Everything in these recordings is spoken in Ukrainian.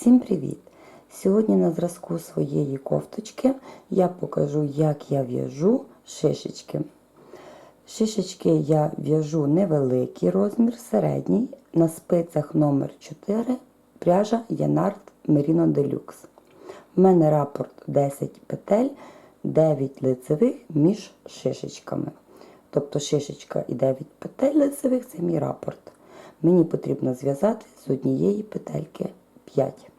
Всім привіт! Сьогодні на зразку своєї кофточки я покажу, як я в'яжу шишечки. Шишечки я в'яжу невеликий розмір, середній, на спицях номер 4 пряжа Янард Merino Deluxe. У мене рапорт 10 петель, 9 лицевих між шишечками. Тобто шишечка і 9 петель лицевих це мій рапорт. Мені потрібно зв'язати з однієї петельки 5.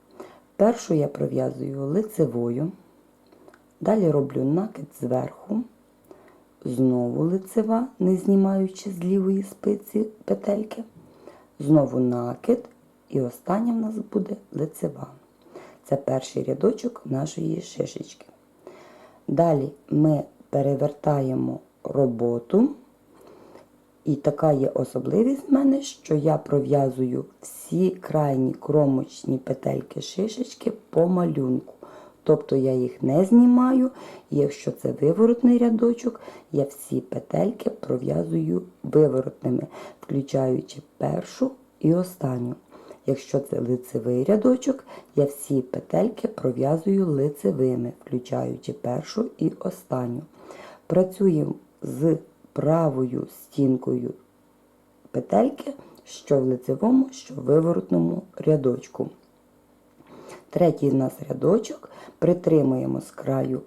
Першу я пров'язую лицевою, далі роблю накид зверху, знову лицева, не знімаючи з лівої спиці петельки, знову накид, і остання в нас буде лицева. Це перший рядочок нашої шишечки. Далі ми перевертаємо роботу. І така є особливість в мене, що я пров'язую всі крайні кромочні петельки шишечки по малюнку. Тобто я їх не знімаю, і якщо це виворотний рядочок, я всі петельки пров'язую виворотними, включаючи першу і останню. Якщо це лицевий рядочок, я всі петельки пров'язую лицевими, включаючи першу і останню. Працюємо з правою стінкою петельки, що в лицевому, що в виворотному рядочку. Третій у нас рядочок притримуємо з краю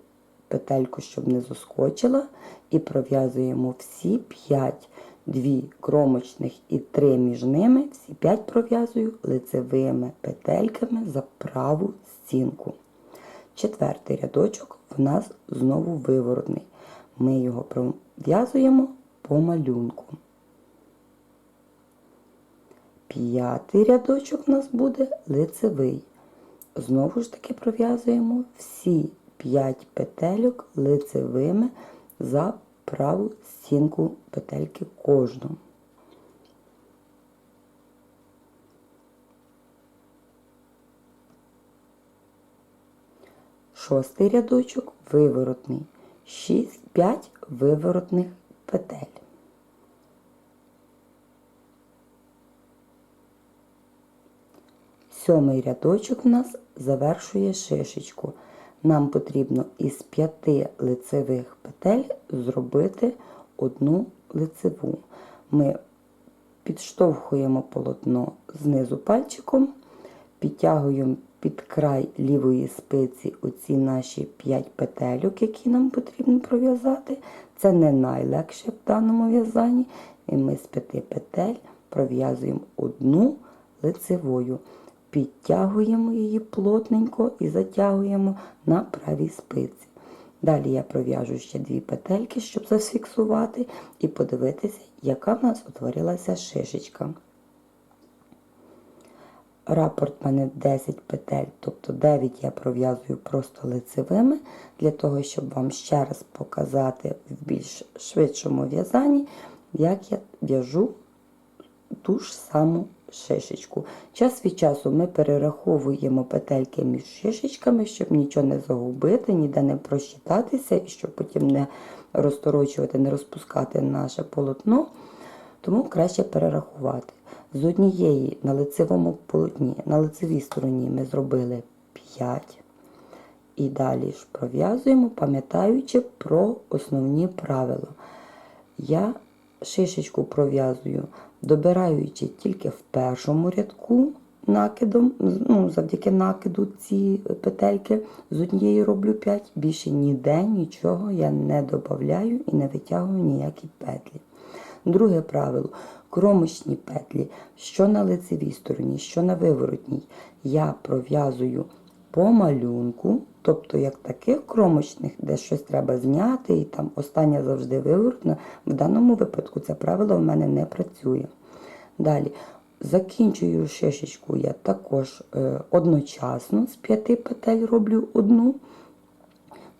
петельку, щоб не заскочила, і пров'язуємо всі 5, 2 кромочних і 3 між ними, всі 5 пров'язую лицевими петельками за праву стінку. Четвертий рядочок в нас знову виворотний. Ми його пров'язуємо по малюнку. П'ятий рядочок у нас буде лицевий. Знову ж таки пров'язуємо всі 5 петельок лицевими за праву стінку петельки кожну. Шостий рядочок виворотний. 6, 5 виворотних петель. Сьомий рядочок у нас завершує шишечку. Нам потрібно із 5 лицевих петель зробити одну лицеву. Ми підштовхуємо полотно знизу пальчиком, підтягуємо під край лівої спиці оці наші 5 петельок, які нам потрібно пров'язати. Це не найлегше в даному в'язанні. І ми з 5 петель пров'язуємо одну лицевою. Підтягуємо її плотненько і затягуємо на правій спиці. Далі я пров'яжу ще дві петельки, щоб зафіксувати, і подивитися, яка в нас утворилася шишечка. Рапорт в мене 10 петель, тобто 9 я пров'язую просто лицевими, для того, щоб вам ще раз показати в більш швидшому в'язанні, як я в'яжу ту ж саму шишечку. Час від часу ми перераховуємо петельки між шишечками, щоб нічого не загубити, ніде не просчитатися, і щоб потім не розторочувати, не розпускати наше полотно. Тому краще перерахувати. З однієї на лицевому полотні, на лицевій стороні ми зробили 5. І далі ж пров'язуємо, пам'ятаючи про основні правила. Я шишечку пров'язую, добираючи тільки в першому рядку накидом, ну, завдяки накиду ці петельки з однієї роблю 5. Більше ніде нічого я не додаю і не витягую ніякі петлі. Друге правило. Кромочні петлі, що на лицевій стороні, що на виворотній, я пров'язую по малюнку, тобто як таких кромочних, де щось треба зняти, і там остання завжди виворотна. В даному випадку це правило в мене не працює. Далі, закінчую шишечку я також е, одночасно з п'яти петель роблю одну.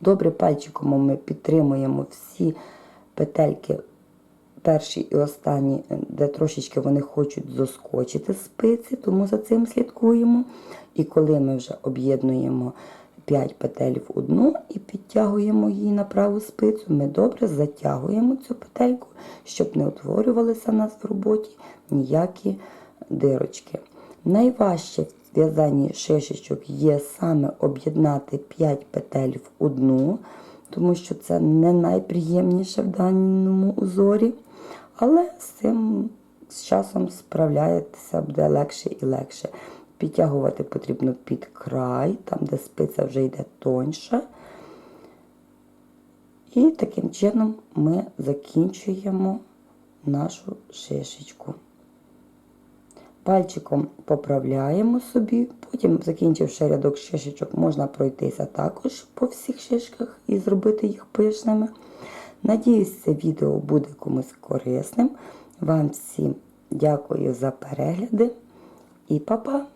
Добре пальчиком ми підтримуємо всі петельки перші і останні, де трошечки вони хочуть заскочити спиці, тому за цим слідкуємо. І коли ми вже об'єднуємо 5 петель в одну і підтягуємо її на праву спицю, ми добре затягуємо цю петельку, щоб не утворювалися у нас в роботі ніякі дирочки. Найважче в в'язанні шишечок є саме об'єднати 5 петель в одну, тому що це не найприємніше в даному узорі. Але з цим з часом справляєтеся буде легше і легше. Підтягувати потрібно під край, там, де спиця вже йде тоньше. І таким чином ми закінчуємо нашу шишечку. Пальчиком поправляємо собі, потім, закінчивши рядок шишечок, можна пройтися також по всіх шишках і зробити їх пишними. Надіюсь, це відео буде комусь корисним. Вам всім дякую за перегляди і па-па!